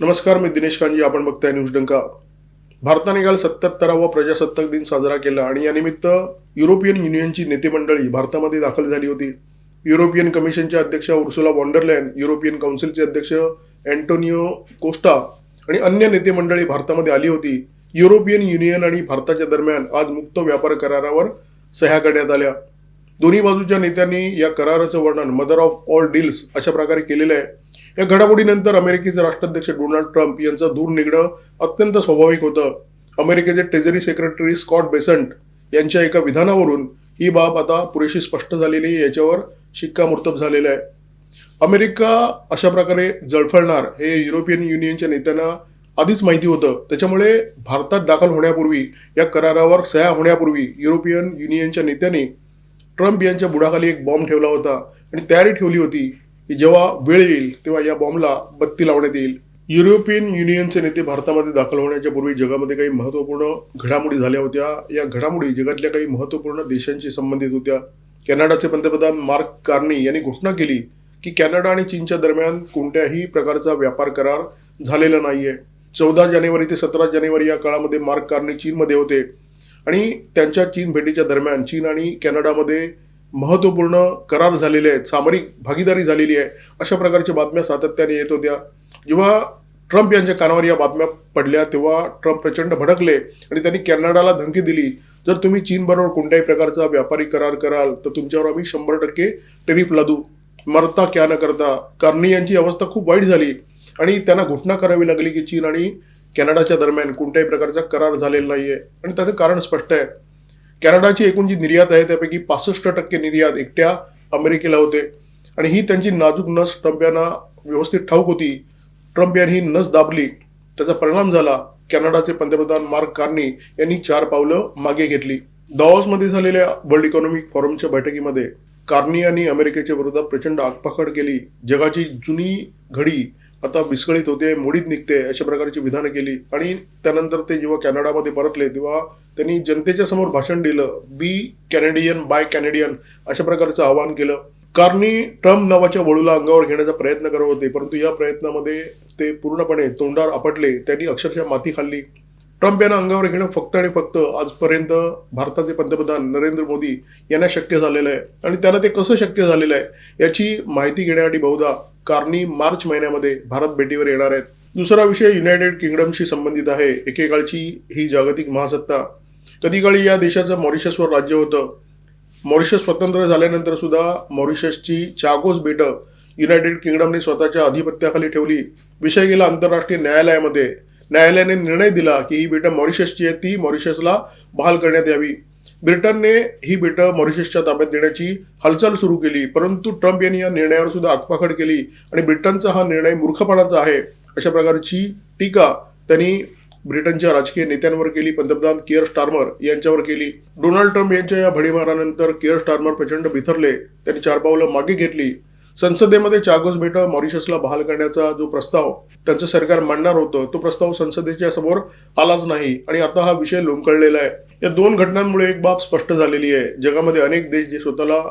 नमस्कार मी दिनेश कांजी. आपण बघताय न्यूज डंका. भारताने काल सत्याहत्तरावा प्रजासत्ताक दिन साजरा केला आणि यानिमित्त युरोपियन युनियनची नेतेमंडळी भारतामध्ये दाखल झाली होती. युरोपियन कमिशनच्या अध्यक्ष उर्सुला वॉन्डरलँड युरोपियन काउन्सिलचे अध्यक्ष अँटोनिओ कोस्टा आणि अन्य नेतेमंडळी भारतामध्ये आली होती. युरोपियन युनियन आणि भारताच्या दरम्यान आज मुक्त व्यापार करारावर सह्या करण्यात आल्या. दोन्ही बाजूच्या नेत्यांनी या कराराचं वर्णन मदर ऑफ ऑल डील्स अशा प्रकारे केलेलं आहे. या घडामोडीनंतर अमेरिकेचे राष्ट्राध्यक्ष डोनाल्ड ट्रम्प यांचं दूर निघणं अत्यंत स्वाभाविक होतं. अमेरिकेचे ट्रेझरी सेक्रेटरी स्कॉट बेसंट यांच्या एका विधानावरून ही बाब आता पुरेशी स्पष्ट झालेली आहे, याच्यावर शिक्कामोर्तब झालेलं आहे. अमेरिका अशा प्रकारे जळफळणार हे युरोपियन युनियनच्या नेत्यांना आधीच माहिती होतं. त्याच्यामुळे भारतात दाखल होण्यापूर्वी या करारावर सह्या होण्यापूर्वी युरोपियन युनियनच्या नेत्यांनी ट्रम्प यांच्या बुडाखाली एक बॉम्ब ठेवला होता आणि तयारी ठेवली होती की जेव्हा वेळ येईल तेव्हा या बॉम्बला बत्ती लावण्यात येईल. युरोपियन युनियनचे नेते भारतामध्ये दाखल होण्याच्या पूर्वी जगामध्ये काही महत्त्वपूर्ण घडामोडी झाल्या होत्या. या घडामोडी जगातल्या काही महत्त्वपूर्ण देशांशी संबंधित होत्या. कॅनडाचे पंतप्रधान मार्क कार्नी यांनी घोषणा केली की कॅनडा आणि चीनच्या दरम्यान कोणत्याही प्रकारचा व्यापार करार झालेला नाहीये. चौदा जानेवारी ते सतरा जानेवारी या काळामध्ये मार्क कार्नी चीनमध्ये होते आणि त्यांच्या चीन भेटीच्या दरम्यान चीन आणि कॅनडामध्ये महत्त्वपूर्ण करार झालेले आहेत सामरिक भागीदारी झालेली आहे अशा प्रकारच्या बातम्या सातत्याने येत होत्या. जेव्हा ट्रम्प यांच्या कानावर या बातम्या पडल्या तेव्हा ट्रम्प प्रचंड भडकले आणि त्यांनी कॅनडाला धमकी दिली. जर तुम्ही चीनबरोबर कोणत्याही प्रकारचा व्यापारी करार कराल तर तुमच्यावर आम्ही शंभर टक्के टेरिफ लादू. मरता क्या न करता कार्नी यांची अवस्था खूप वाईट झाली आणि त्यांना घोषणा करावी लागली की चीन आणि कॅनडाच्या दरम्यान कोणत्याही प्रकारचा करार झालेला नाही आहे आणि त्याचं कारण स्पष्ट आहे. कॅनडाची एकूण जी निर्यात आहे त्यापैकी पासष्ट टक्के निर्यात एकट्या अमेरिकेला होते. आणि ही त्यांची नाजूक नस ट्रम्प यांना व्यवस्थित ठाऊक होती. ट्रम्प यांनी ही नस दाबली. त्याचा परिणाम झाला. कॅनडाचे पंतप्रधान मार्क कार्नी यांनी चार पावलं मागे घेतली. दॉसमध्ये झालेल्या वर्ल्ड इकॉनॉमिक फॉरमच्या बैठकीमध्ये कार्नी यांनी अमेरिकेच्या विरोधात प्रचंड आगपाखड केली. जगाची जुनी घडी आता विस्कळीत होते मोडीत निघते अशा प्रकारची विधानं केली. आणि त्यानंतर ते जेव्हा कॅनडामध्ये परतले तेव्हा त्यांनी जनतेच्या समोर भाषण दिलं बी कॅनेडियन बाय कॅनेडियन अशा प्रकारचं आवाहन केलं. कार्नी ट्रम्प नावाच्या वळूला अंगावर घेण्याचा प्रयत्न करत होते परंतु या प्रयत्नामध्ये ते पूर्णपणे तोंडावर आपटले त्यांनी अक्षरशः माती खाल्ली. ट्रम्प यांना अंगावर घेणं फक्त आणि फक्त आजपर्यंत भारताचे पंतप्रधान नरेंद्र मोदी यांना शक्य झालेलं आहे. आणि त्यांना ते कसं शक्य झालेलं आहे याची माहिती घेण्यासाठी बहुधा कार्नी मार्च महिन्यामध्ये भारत भेटीवर येणार आहेत. दुसरा विषय युनायटेड किंगडमशी संबंधित आहे. एकेकाळची ही जागतिक महासत्ता. कधी काळी या देशाचं मॉरिशसवर राज्य होतं. मॉरिशस स्वतंत्र झाल्यानंतर सुद्धा मॉरिशसची चागोस बेटं युनायटेड किंगडमने स्वतःच्या अधिपत्याखाली ठेवली. विषय गेला आंतरराष्ट्रीय न्यायालयामध्ये. न्यायालयाने निर्णय दिला की ही बेटं मॉरिशसची आहे ती मॉरिशसला बहाल करण्यात यावी. ब्रिटनने ही बेटं मॉरिशसच्या ताब्यात देण्याची हालचाल सुरू केली परंतु ट्रम्प यांनी या निर्णयावर सुद्धा आखपाखड केली आणि ब्रिटनचा हा निर्णय मूर्खपणाचा आहे अशा प्रकारची टीका त्यांनी ब्रिटनच्या राजकीय नेत्यांवर केली पंतप्रधान किअर स्टार्मर यांच्यावर केली. डोनाल्ड ट्रम्प यांच्या या भडीमारानंतर किअर स्टार्मर प्रचंड बिथरले त्यांनी चार पावलं मागे घेतली संसदेमध्ये चागोस बेटं मॉरिशसला बहाल करण्याचा जो प्रस्ताव त्यांचं सरकार मांडणार होतं तो प्रस्ताव संसदेच्या समोर आलाच नाही. आणि आता हा विषय लोंबकळलेला आहे. या दोन घटनांमुळे एक बाब स्पष्ट झालेली आहे. जगामध्ये अनेक देश जे स्वतःला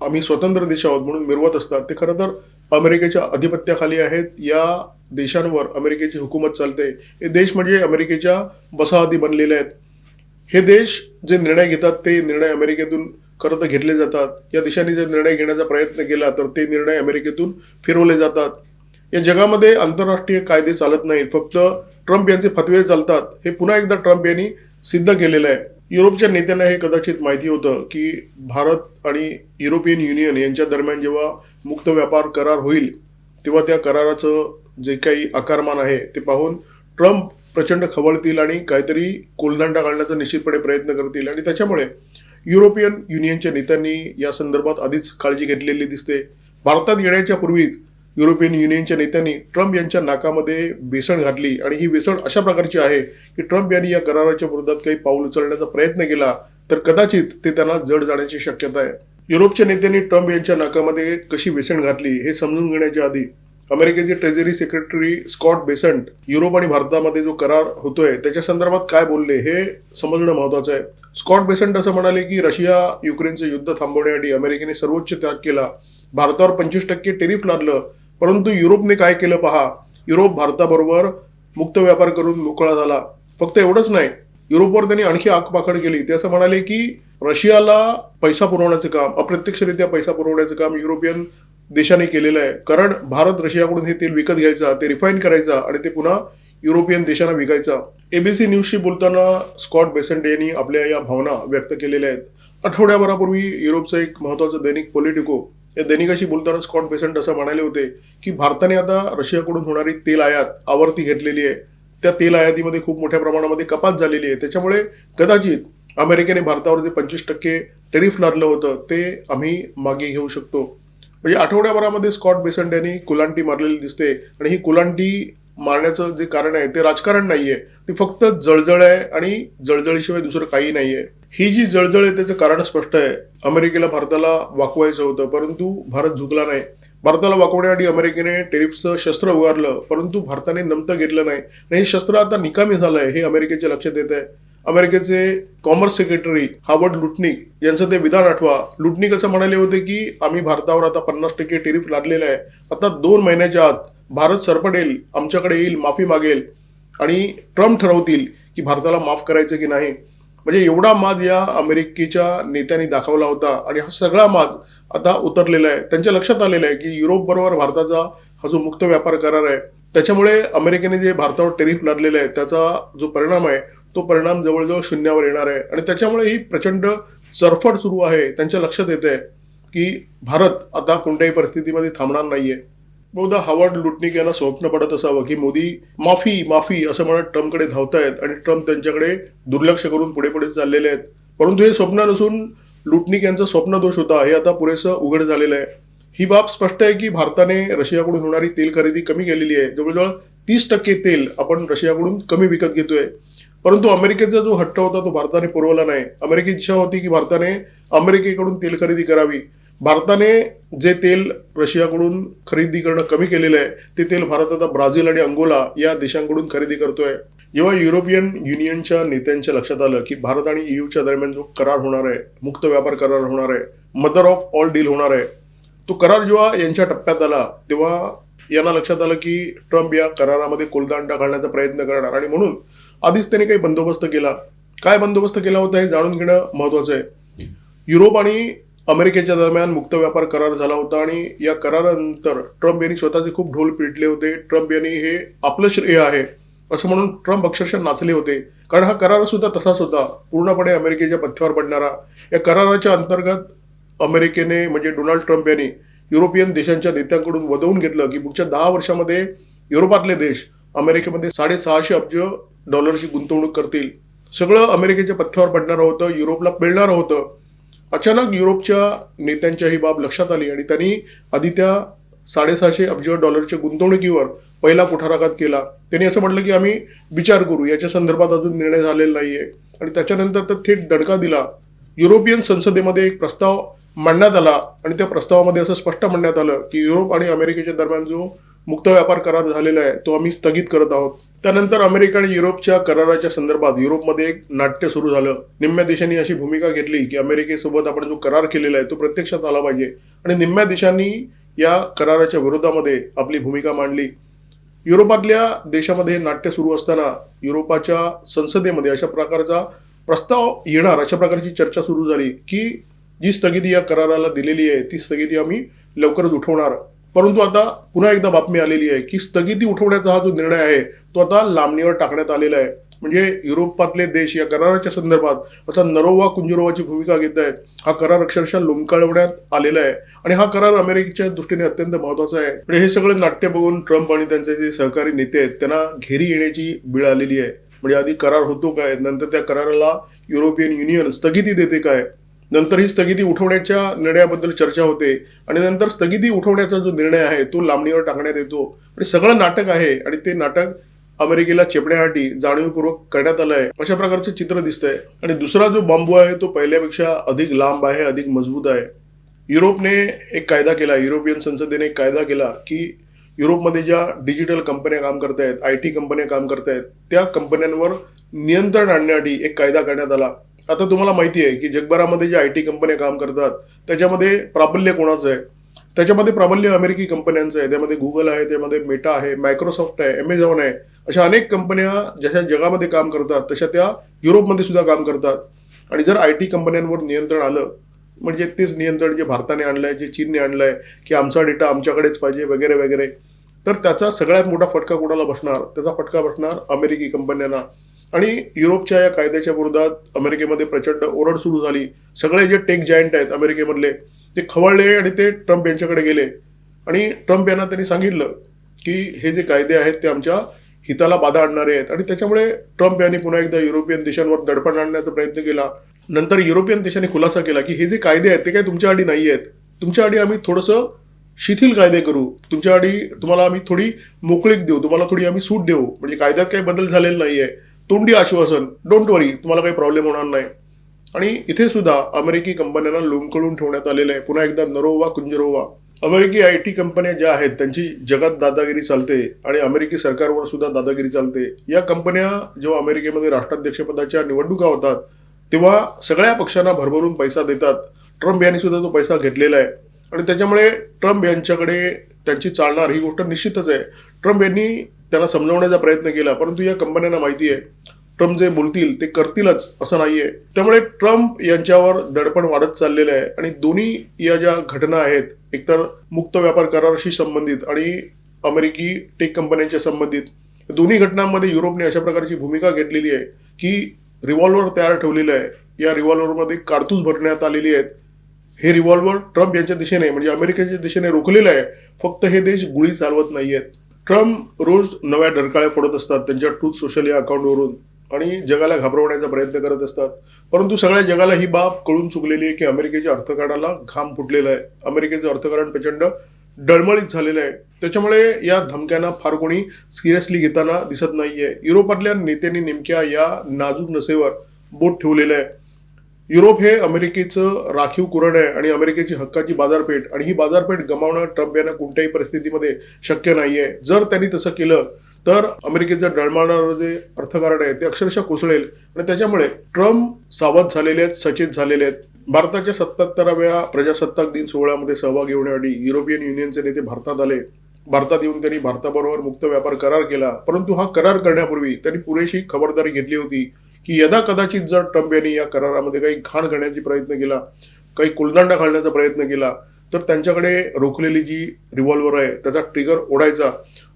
आम्ही स्वतंत्र देश आहोत म्हणून मिरवत असतात ते खरं तर अमेरिकेच्या अधिपत्याखाली आहेत. या देशांवर अमेरिकेची हुकूमत चालते. हे देश म्हणजे अमेरिकेच्या वसाहती बनलेले आहेत. हे देश जे निर्णय घेतात ते निर्णय अमेरिकेतून कर्ज घेतले जातात. या देशांनी जर निर्णय घेण्याचा प्रयत्न केला तर ते निर्णय अमेरिकेतून फिरवले जातात. या जगामध्ये आंतरराष्ट्रीय कायदे चालत नाहीत. फक्त ट्रम्प यांचे फतवे चालतात. हे पुन्हा एकदा ट्रम्प यांनी सिद्ध केलेलं आहे. युरोपच्या नेत्यांना हे कदाचित माहिती होतं की भारत आणि युरोपियन युनियन यांच्या दरम्यान जेव्हा मुक्त व्यापार करार होईल तेव्हा त्या कराराचं जे काही आकारमान आहे ते पाहून ट्रम्प प्रचंड खवळतील आणि काहीतरी कोलदांडा घालण्याचा निश्चितपणे प्रयत्न करतील. आणि त्याच्यामुळे युरोपियन युनियनच्या नेत्यांनी या संदर्भात आधीच काळजी घेतलेली दिसते. भारतात येण्याच्या पूर्वीच युरोपियन युनियनच्या नेत्यांनी ट्रम्प यांच्या नाकामध्ये बेसण घातली आणि ही बेसण अशा प्रकारची आहे की ट्रम्प यांनी या कराराच्या विरोधात काही पाऊल उचलण्याचा प्रयत्न केला तर कदाचित ते त्यांना जड जाण्याची शक्यता आहे. युरोपच्या नेत्यांनी ट्रम्प यांच्या नाकामध्ये कशी बेसण घातली हे समजून घेण्याच्या आधी अमेरिकेचे treasury secretary Scott Bessent Europe आणि भारतामध्ये जो करार होतोय त्याच्या संदर्भात काय बोलले हे समजणं महत्वाचं आहे. स्कॉट बेसंट असं म्हणाले की रशिया युक्रेनचं युद्ध थांबवण्यासाठी अमेरिकेने सर्वोच्च त्याग केला. भारतावर पंचवीस टक्के टेरिफ लादलं परंतु युरोपने काय केलं पहा? युरोप भारताबरोबर मुक्त व्यापार करून मोकळा झाला. फक्त एवढंच नाही युरोपवर त्यांनी आणखी आगपाखड केली. ते असं म्हणाले की रशियाला पैसा पुरवण्याचं काम अप्रत्यक्षरित्या पैसा पुरवण्याचं काम युरोपियन देशाने केलेलं आहे. कारण भारत रशियाकडून हे तेल विकत घ्यायचा ते रिफाईन करायचा आणि ते पुन्हा युरोपियन देशांना विकायचा. एबीसी न्यूजशी बोलताना स्कॉट बेसेंट यांनी आपल्या या भावना व्यक्त केलेल्या आहेत. आठवड्याभरापूर्वी युरोपचं एक महत्वाचं दैनिक पॉलिटिको या दैनिकाशी बोलताना स्कॉट बेसेंट असं म्हणाले होते की भारताने आता रशियाकडून होणारी तेल आयात आवर्ती घेतलेली आहे. त्या तेल आयातीमध्ये खूप मोठ्या प्रमाणामध्ये कपात झालेली आहे. त्याच्यामुळे कदाचित अमेरिकेने भारतावर जे पंचवीस टक्के टेरिफ लादलं होतं ते आम्ही मागे घेऊ शकतो. म्हणजे आठवड्याभरामध्ये स्कॉट बेसंट यांनी कुलांटी मारलेली दिसते आणि ही कुलांटी मारण्याचं जे कारण आहे ते राजकारण नाहीये. ते फक्त जळजळ आहे आणि जळजळीशिवाय दुसरं काही नाहीये. ही जी जळजळ आहे त्याचं कारण स्पष्ट आहे. अमेरिकेला भारताला वाकवायचं होतं परंतु भारत झुकला नाही. भारताला वाकवण्यासाठी अमेरिकेने टेरिफचं शस्त्र उगारलं परंतु भारताने नमतं घेतलं नाही. आणि हे शस्त्र आता निकामी झालंय हे अमेरिकेच्या लक्षात येत आहे अमेरिकेचे कॉमर्स सेक्रेटरी हावर्ड लुटनिक यांचं ते विधान आठवा. लुटनिक असं म्हणाले होते की आम्ही भारतावर आता पन्नास टक्के टेरिफ लादलेला आहे. आता दोन महिन्याच्या आत भारत सरपडेल आमच्याकडे येईल माफी मागेल आणि ट्रम्प ठरवतील की भारताला माफ करायचं की नाही. म्हणजे एवढा माज या अमेरिकेच्या नेत्यांनी दाखवला होता आणि हा सगळा माज आता उतरलेला आहे. त्यांच्या लक्षात आलेलं आहे की युरोप बरोबर भारताचा हा जो मुक्त व्यापार करार आहे त्याच्यामुळे अमेरिकेने जे भारतावर टेरिफ लादलेलं आहे त्याचा जो परिणाम आहे तो परिणाम जवळजवळ शून्यावर येणार आहे. आणि त्याच्यामुळे ही प्रचंड चरफड सुरू आहे त्यांच्या लक्षात येते की भारत आता कोणत्याही परिस्थितीमध्ये थांबणार नाहीये. बहुधा हावर्ड लुटनिक यांना स्वप्न पडत असावं की मोदी माफी माफी असं म्हणत ट्रम्पकडे धावतायत आणि ट्रम्प त्यांच्याकडे दुर्लक्ष करून पुढे पुढे चाललेले आहेत. परंतु हे स्वप्न नसून लुटनिक यांचं स्वप्न दोष होता हे आता पुरेसं उघड झालेलं आहे. ही बाब स्पष्ट आहे की भारताने रशियाकडून होणारी तेल खरेदी कमी केलेली आहे. जवळजवळ तीस टक्के तेल आपण रशियाकडून कमी विकत घेतोय. परंतु अमेरिकेचा जो हट्ट होता तो भारताने पुरवला नाही. अमेरिकेची इच्छा होती की भारताने अमेरिकेकडून तेल खरेदी करावी. भारताने जे तेल रशियाकडून खरेदी करणं कमी केलेलं आहे ते तेल भारत आता ब्राझील आणि अंगोला या देशांकडून खरेदी करतोय. जेव्हा युरोपियन युनियनच्या नेत्यांच्या लक्षात आलं की भारत आणि ईयूच्या दरम्यान जो करार होणार आहे मुक्त व्यापार करार होणार आहे मदर ऑफ ऑल डील होणार आहे तो करार जेव्हा यांच्या टप्प्यात आला तेव्हा यांना लक्षात आलं की ट्रम्प या करारामध्ये कोलदांडा घालण्याचा प्रयत्न करणार. आणि म्हणून आधीच त्याने काही बंदोबस्त केला. काय बंदोबस्त केला होता हे जाणून घेणं महत्वाचं आहे. युरोप आणि अमेरिकेच्या दरम्यान मुक्त व्यापार करार झाला होता आणि या करारानंतर ट्रम्प यांनी स्वतःचे खूप ढोल पिटले होते. ट्रम्प यांनी हे आपलं श्रेय आहे असं म्हणून ट्रम्प अक्षरशः नाचले होते. कारण हा करार सुद्धा तसाच होता. पूर्णपणे अमेरिकेच्या पथ्यावर पडणारा. या कराराच्या अंतर्गत अमेरिकेने म्हणजे डोनाल्ड ट्रम्प यांनी युरोपियन देशांच्या नेत्यांकडून वदवून घेतलं की पुढच्या दहा वर्षामध्ये युरोपातले देश अमेरिकेमध्ये साडेसहाशे अब्ज डॉलरची गुंतवणूक करतील. सगळं अमेरिकेच्या पथ्यावर पडणारं होतं युरोपला पिळणारं होतं. अचानक युरोपच्या नेत्यांच्या ही बाब लक्षात आली आणि त्यांनी आधी त्या साडेसहाशे अब्ज डॉलरच्या गुंतवणुकीवर पहिला कुठाराघात केला. त्यांनी असं म्हटलं की आम्ही विचार करू याच्या संदर्भात अजून निर्णय झालेला नाहीये. आणि त्याच्यानंतर तर थेट दडका दिला. युरोपियन संसदेमध्ये एक प्रस्ताव मांडण्यात आला आणि त्या प्रस्तावामध्ये असं स्पष्ट म्हणण्यात आलं की युरोप आणि अमेरिकेच्या दरम्यान जो मुक्त व्यापार करार झालेला आहे तो आम्ही स्थगित करत आहोत. त्यानंतर अमेरिका आणि युरोपच्या कराराच्या संदर्भात युरोपमध्ये एक नाट्य सुरू झालं. निम्म्या देशांनी अशी भूमिका घेतली की अमेरिकेसोबत आपण जो करार केलेला आहे तो प्रत्यक्षात आला पाहिजे. आणि निम्म्या देशांनी या कराराच्या विरोधामध्ये आपली भूमिका मांडली. युरोपातल्या देशामध्ये नाट्य सुरू असताना युरोपाच्या संसदेमध्ये अशा प्रकारचा प्रस्ताव येणार अशा प्रकारची चर्चा सुरू झाली की जी स्थगिती या कराराला दिलेली आहे ती स्थगिती आम्ही लवकरच उठवणार. परंतु आता पुन्हा एकदा बातमी आलेली आहे की स्थगिती उठवण्याचा हा जो निर्णय आहे तो आता लांबणीवर टाकण्यात आलेला आहे. म्हणजे युरोपातले देश या कराराच्या संदर्भात आता नरोवा कुंजरोवाची भूमिका घेत आहेत. हा करार अक्षरशः लोंबकाळवण्यात आलेला आहे. आणि हा करार अमेरिकेच्या दृष्टीने अत्यंत महत्त्वाचा आहे. म्हणजे हे सगळे नाट्य बघून ट्रम्प आणि त्यांचे जे सहकारी नेते आहेत त्यांना घेरी येण्याची वेळ आलेली आहे. म्हणजे आधी करार होतो काय? नंतर त्या कराराला युरोपियन युनियन स्थगिती देते काय? नंतर ही स्थगिती उठवण्याच्या निर्णयाबद्दल चर्चा होते आणि नंतर स्थगिती उठवण्याचा जो निर्णय आहे तो लांबणीवर टाकण्यात येतो. म्हणजे सगळं नाटक आहे आणि ते नाटक अमेरिकेला चेपण्यासाठी जाणीवपूर्वक करण्यात आलं आहे. अशा प्रकारचं चित्र दिसतंय. आणि दुसरा जो बांबू आहे तो पहिल्यापेक्षा अधिक लांब आहे अधिक मजबूत आहे. युरोपने एक कायदा केला युरोपियन संसदेने एक कायदा केला की युरोपमध्ये ज्या डिजिटल कंपन्या काम करतायत आय टी कंपन्या काम करतायत त्या कंपन्यांवर नियंत्रण आणण्यासाठी एक कायदा करण्यात आला. आता तुम्हाला माहिती आहे की जगभरामध्ये ज्या आय टी कंपन्या काम करतात त्याच्यामध्ये प्राबल्य कोणाचं आहे? त्याच्यामध्ये प्राबल्य अमेरिकी कंपन्यांचं आहे. त्यामध्ये गुगल आहे त्यामध्ये मेटा आहे मायक्रोसॉफ्ट आहे अमेझॉन आहे. अशा अनेक कंपन्या जशा जगामध्ये काम करतात तशा त्या युरोपमध्ये सुद्धा काम करतात. आणि जर आय टी कंपन्यांवर नियंत्रण आलं म्हणजे तेच नियंत्रण जे भारताने आणलंय जे चीनने आणलंय की आमचा डेटा आमच्याकडेच पाहिजे वगैरे वगैरे तर त्याचा सगळ्यात मोठा फटका कोणाला बसणार? त्याचा फटका बसणार अमेरिकी कंपन्यांना. आणि युरोपच्या या कायद्याच्या विरोधात अमेरिकेमध्ये प्रचंड ओरड सुरू झाली. सगळे जे टेक जायंट आहेत अमेरिकेमधले ते खवळले आणि ते ट्रम्प यांच्याकडे गेले. आणि ट्रम्प यांना त्यांनी सांगितलं की हे जे कायदे आहेत ते आमच्या हिताला बाधा आणणारे आहेत. आणि त्याच्यामुळे ट्रम्प यांनी पुन्हा एकदा युरोपियन देशांवर दडपण आणण्याचा प्रयत्न केला. नंतर युरोपियन देशांनी खुलासा केला की हे जे कायदे आहेत ते काही तुमच्या आडी नाही आहेत. तुमच्या आडी आम्ही थोडंसं शिथिल कायदे करू. तुमच्या आडी तुम्हाला आम्ही थोडी मोकळीक देऊ. तुम्हाला थोडी आम्ही सूट देऊ. म्हणजे कायद्यात काही बदल झालेला नाहीये. तोंडी आश्वासन डोंट वरी तुम्हाला काही प्रॉब्लेम होणार नाही. आणि इथे सुद्धा अमेरिकी कंपन्यांना लोंबकळून ठेवण्यात आलेलं आहे. पुन्हा एकदा नरोवा कुंजरोवा. अमेरिकी आय टी कंपन्या ज्या आहेत त्यांची जगात दादागिरी चालते आणि अमेरिकी सरकारवर सुद्धा दादागिरी चालते. या कंपन्या जेव्हा अमेरिकेमध्ये राष्ट्राध्यक्षपदाच्या निवडणुका होतात तेव्हा सगळ्या पक्षांना भरभरून पैसा देतात. ट्रम्प यांनी सुद्धा तो पैसा घेतलेला आहे. आणि त्याच्यामुळे ट्रम्प यांच्याकडे त्यांची चालणार ही गोष्ट निश्चितच आहे. ट्रम्प यांनी त्यांना समजवण्याचा प्रयत्न केला परंतु या कंपन्यांना माहिती आहे ट्रम्प जे बोलतील ते करतीलच असं नाहीये. त्यामुळे ट्रम्प यांच्यावर दडपण वाढत चाललेलं आहे आणि दोन्ही या ज्या घटना आहेत एकतर मुक्त व्यापार कराराशी संबंधित आणि अमेरिकी टेक कंपन्यांच्या संबंधित दोन्ही घटनांमध्ये युरोपने अशा प्रकारची भूमिका घेतलेली आहे की रिव्हॉल्वर तयार ठेवलेलं आहे. या रिव्हॉल्वरमध्ये कारतूस भरण्यात आलेली आहेत. हे रिव्हॉल्वर ट्रम्प यांच्या दिशेने म्हणजे अमेरिकेच्या दिशेने रोखलेलं आहे. फक्त हे देश गुळी चालवत नाहीयेत. ट्रम्प रोज नव्या डरकाळ्या पडत असतात त्यांच्या ट्रूथ सोशल या अकाउंटवरून आणि जगाला घाबरवण्याचा प्रयत्न करत असतात. परंतु सगळ्या जगाला ही बाब कळून चुकलेली आहे की अमेरिकेच्या अर्थकारणाला घाम फुटलेला आहे. अमेरिकेचं अर्थकारण प्रचंड डळमळीत झालेलं आहे. त्याच्यामुळे या धमक्यांना फार कोणी सिरियसली घेताना दिसत नाहीये. युरोपातल्या नेत्यांनी नेमक्या या नाजूक नसेवर बोट ठेवलेलं आहे. युरोप हे अमेरिकेचं राखीव कुरण आहे आणि अमेरिकेची हक्काची बाजारपेठ आणि ही बाजारपेठ गमावणं ट्रम्प यांना कोणत्याही परिस्थितीमध्ये शक्य नाहीये. जर त्यांनी तसं केलं तर अमेरिकेचं डळमळणारं जे अर्थकारण आहे ते अक्षरशः कोसळेल. आणि त्याच्यामुळे ट्रम्प सावध झालेले आहेत सचेत झालेले आहेत. भारताच्या सत्याहत्तराव्या प्रजासत्ताक दिन सोहळ्यामध्ये सहभागी होण्यासाठी युरोपियन युनियनचे नेते भारतात आले. भारतात येऊन त्यांनी भारताबरोबर मुक्त व्यापार करार केला. परंतु हा करार करण्यापूर्वी त्यांनी पुरेशी खबरदारी घेतली होती. की यदा कदाचित जर ट्रम्प यांनी या करारामध्ये काही घाण घालण्याचा प्रयत्न केला काही कुलदांडा घालण्याचा प्रयत्न केला तर त्यांच्याकडे रोखलेली जी रिव्हॉल्वर आहे त्याचा ट्रिगर ओढायचा.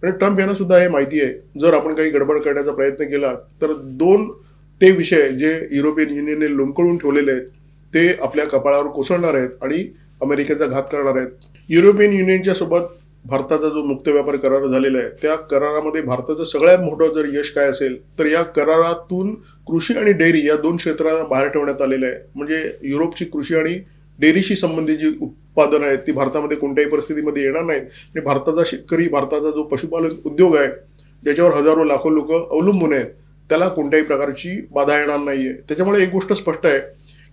आणि ट्रम्प यांना सुद्धा हे माहिती आहे जर आपण काही गडबड करण्याचा प्रयत्न केला तर दोन ते विषय जे युरोपियन युनियनने लोंबकळून ठेवलेले आहेत ते आपल्या कपाळावर कोसळणार आहेत आणि अमेरिकेचा घात करणार आहेत. युरोपियन युनियनच्या सोबत भारताचा जो मुक्त व्यापार करार झालेला आहे त्या करारामध्ये भारताचं सगळ्यात मोठं जर यश काय असेल तर या करारातून कृषी आणि डेअरी या दोन क्षेत्रांना बाहेर ठेवण्यात आलेलं आहे. म्हणजे युरोपची कृषी आणि डेअरीशी संबंधित जी उत्पादनं आहेत ती भारतामध्ये कोणत्याही परिस्थितीमध्ये येणार नाहीत. आणि भारताचा शेतकरी भारताचा जो पशुपालन उद्योग आहे ज्याच्यावर हजारो लाखो लोक अवलंबून आहेत त्याला कोणत्याही प्रकारची बाधा येणार नाहीये. त्याच्यामुळे एक गोष्ट स्पष्ट आहे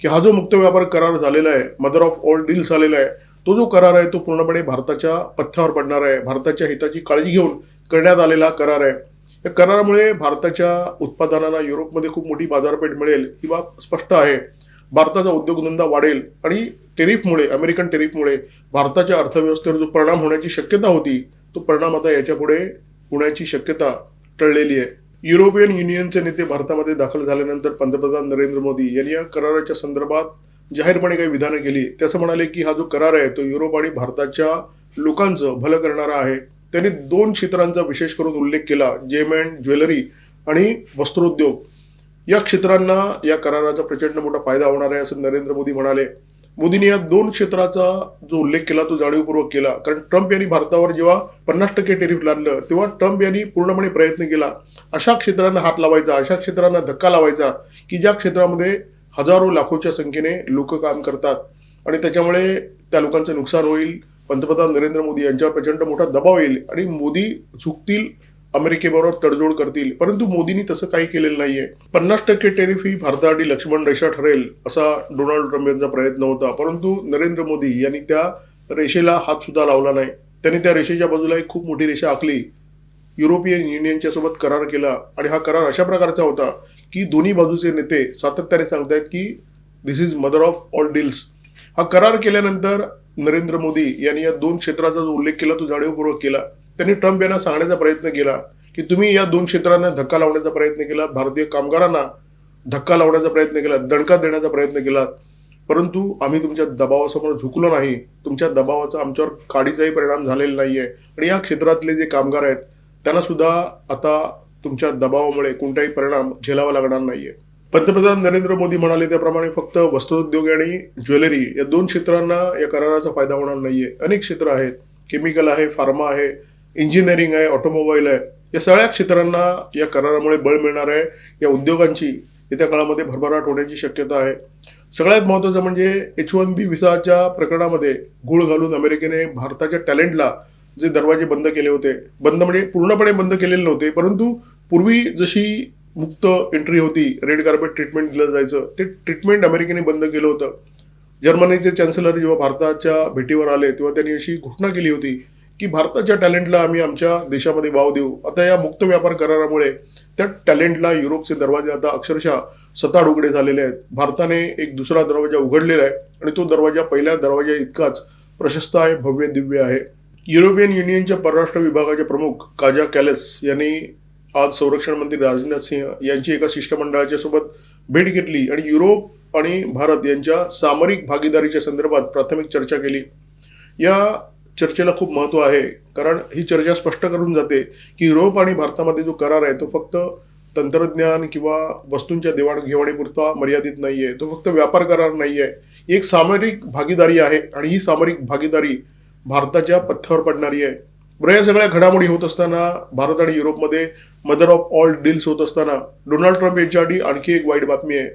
की हा जो मुक्त व्यापार करार झालेला आहे मदर ऑफ ऑल डील्स झालेला आहे तो जो करार आहे तो पूर्णपणे भारताच्या पथ्यावर पडणार आहे भारताच्या हिताची काळजी घेऊन करण्यात आलेला करार आहे. या करारामुळे भारताच्या उत्पादनांना युरोपमध्ये खूप मोठी बाजारपेठ मिळेल ही बाब स्पष्ट आहे. भारताचा उद्योगधंदा वाढेल आणि टेरिफमुळे अमेरिकन टेरिफमुळे भारताच्या अर्थव्यवस्थेवर जो परिणाम होण्याची शक्यता होती तो परिणाम आता याच्यापुढे होण्याची शक्यता टळलेली आहे. युरोपियन युनियनचे नेते भारतामध्ये दाखल झाल्यानंतर पंतप्रधान नरेंद्र मोदी यांनी या कराराच्या संदर्भात जाहीरपणे काही विधानं केली. त्याचं म्हणाले की हा जो करार आहे तो युरोप आणि भारताच्या लोकांचं भलं करणारा आहे. त्यांनी दोन क्षेत्रांचा विशेष करून उल्लेख केला जेम अँड ज्वेलरी आणि वस्त्रोद्योग. या क्षेत्रांना या कराराचा प्रचंड मोठा फायदा होणार आहे असं नरेंद्र मोदी म्हणाले. मोदींनी या दोन क्षेत्राचा जो उल्लेख केला तो जाणीवपूर्वक केला. कारण ट्रम्प यांनी भारतावर जेव्हा पन्नास टक्के टेरिफ लादलं तेव्हा ट्रम्प यांनी पूर्णपणे प्रयत्न केला. अशा क्षेत्रांना हात लावायचा अशा क्षेत्रांना धक्का लावायचा की ज्या क्षेत्रामध्ये हजारो लाखोच्या संख्येने लोक काम करतात. आणि त्याच्यामुळे त्या लोकांचं नुकसान होईल. पंतप्रधान नरेंद्र मोदी यांच्यावर प्रचंड मोठा दबाव येईल. आणि मोदी झुकतील अमेरिकेबरोबर तडजोड करतील. परंतु मोदींनी तसं काही केलेलं नाहीये. पन्नास टक्के टेरिफ ही भारतासाठी लक्ष्मण रेषा ठरेल असा डोनाल्ड ट्रम्प यांचा प्रयत्न होता. परंतु नरेंद्र मोदी यांनी त्या रेषेला हात सुद्धा लावला नाही. त्यांनी त्या रेषेच्या बाजूला एक खूप मोठी रेषा आखली. युरोपियन युनियनच्या सोबत करार केला आणि हा करार अशा प्रकारचा होता की दोन्ही बाजूचे नेते सातत्याने सांगतायत की this is mother of all deals हा करार केल्यानंतर नरेंद्र मोदी यांनी या दोन क्षेत्राचा जो उल्लेख केला तो जाणीवपूर्वक केला. त्यांनी ट्रम्प यांना सांगण्याचा प्रयत्न केला की तुम्ही या दोन क्षेत्रांना धक्का लावण्याचा प्रयत्न केला भारतीय कामगारांना धक्का लावण्याचा प्रयत्न केला दणका देण्याचा प्रयत्न केला. परंतु आम्ही तुमच्या दबावासमोर झुकलो नाही. तुमच्या दबावाचा आमच्यावर काडीचाही परिणाम झालेला नाहीये. आणि या क्षेत्रातले जे कामगार आहेत त्यांना सुद्धा आता तुमच्या दबावामुळे कोणताही परिणाम झेलावा लागणार नाहीये. पंतप्रधान नरेंद्र मोदी म्हणाले त्याप्रमाणे फक्त वस्त्रोद्योग आणि ज्वेलरी या दोन क्षेत्रांना या कराराचा फायदा होणार नाहीये. अनेक क्षेत्र आहेत. केमिकल आहे फार्मा आहे इंजिनिअरिंग आहे ऑटोमोबाईल आहे या सगळ्या क्षेत्रांना या करारामुळे बळ मिळणार आहे. या उद्योगांची येत्या काळामध्ये भरभराट होण्याची शक्यता आहे. सगळ्यात महत्त्वाचं म्हणजे एच वन बी व्हिसाच्या प्रकरणामध्ये गुळ घालून अमेरिकेने भारताच्या टॅलेंटला जे दरवाजे बंद केले होते बंद म्हणजे पूर्णपणे बंद केलेले नव्हते परंतु पूर्वी जशी मुक्त एंट्री होती रेड कार्पेट ट्रीटमेंट दिलं जायचं ते ट्रीटमेंट अमेरिकेने बंद केलं होतं. जर्मनीचे चॅन्सलर जेव्हा भारताच्या भेटीवर आले तेव्हा त्यांनी अशी घोषणा केली होती की भारताच्या टॅलेंटला आम्ही आमच्या देशामध्ये वाव देऊ. आता या मुक्त व्यापार करारामुळे त्या टॅलेंटला युरोपचे दरवाजे आता अक्षरशः सताड उघडे झालेले आहेत. भारताने एक दुसरा दरवाजा उघडलेला आहे आणि तो दरवाजा पहिल्या दरवाजा इतकाच प्रशस्त आहे भव्य दिव्य आहे. युरोपियन युनियनच्या परराष्ट्र विभागाचे प्रमुख काजा कॅलेस यांनी आज संरक्षण मंत्री राजनाथ सिंह यांची एका शिष्टमंडळाच्या सोबत भेट घेतली आणि युरोप आणि भारत यांच्या सामरिक भागीदारीच्या संदर्भात प्राथमिक चर्चा केली. या चर्चेला खूप महत्त्व आहे. कारण ही चर्चा स्पष्ट करून जाते की युरोप आणि भारतामध्ये जो करार आहे तो फक्त तंत्रज्ञान किंवा वस्तूंच्या देवाणघेवाणीपुरता मर्यादित नाही आहे तो फक्त व्यापार करार नाही आहे एक सामरिक भागीदारी आहे आणि ही सामरिक भागीदारी भारताच्या पथ्यावर पडणारी आहे. बरं या सगळ्या घडामोडी होत असताना भारत आणि युरोपमध्ये मदर ऑफ ऑल डील्स होत असताना डोनाल्ड ट्रम्प यांच्यासाठी आणखी एक वाईट बातमी आहे.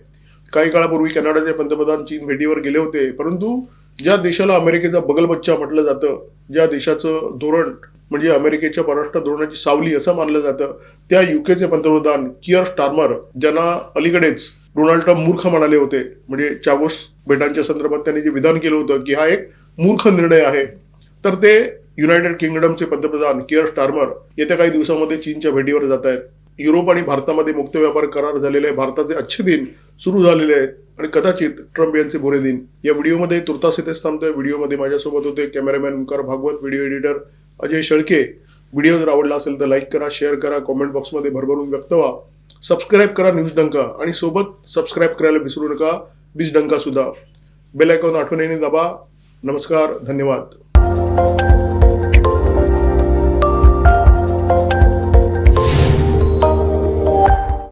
काही काळापूर्वी कॅनडाचे पंतप्रधान चीन भेटीवर गेले होते परंतु ज्या देशाला अमेरिकेचा बगलबच्चा म्हटलं जातं ज्या देशाचं धोरण म्हणजे अमेरिकेच्या परराष्ट्र धोरणाची सावली असं मानलं जातं त्या युकेचे पंतप्रधान किअर स्टार्मर ज्यांना अलीकडेच डोनाल्ड ट्रम्प मूर्ख म्हणाले होते म्हणजे चागोस बेटांच्या संदर्भात त्यांनी जे विधान केलं होतं की हा एक मूर्ख निर्णय आहे. तर ते युनायटेड किंगडमचे पंतप्रधान किअर स्टार्मर येत्या काही दिवसामध्ये चीनच्या भेटीवर जात आहेत. युरोप आणि भारतामध्ये मुक्त व्यापार करार झालेले आहे भारताचे अच्छे दिन सुरू झालेले आहेत. आणि कदाचित ट्रम्प यांचे बुरे दिन. या व्हिडिओमध्ये तुर्तास इथेच थांबतोय. व्हिडिओमध्ये माझ्यासोबत होते cameraman Omkar Bhagwat video editor Ajay Shelke. Video जर आवडला असेल तर लाईक करा शेअर करा कॉमेंट बॉक्समध्ये भरभरून व्यक्त व्हा. सबस्क्राईब करा न्यूज डंका आणि सोबत सबस्क्राईब करायला विसरू नका. बीज डंका सुद्धा. बेल आयकॉन आठवणीने दाबा. नमस्कार धन्यवाद.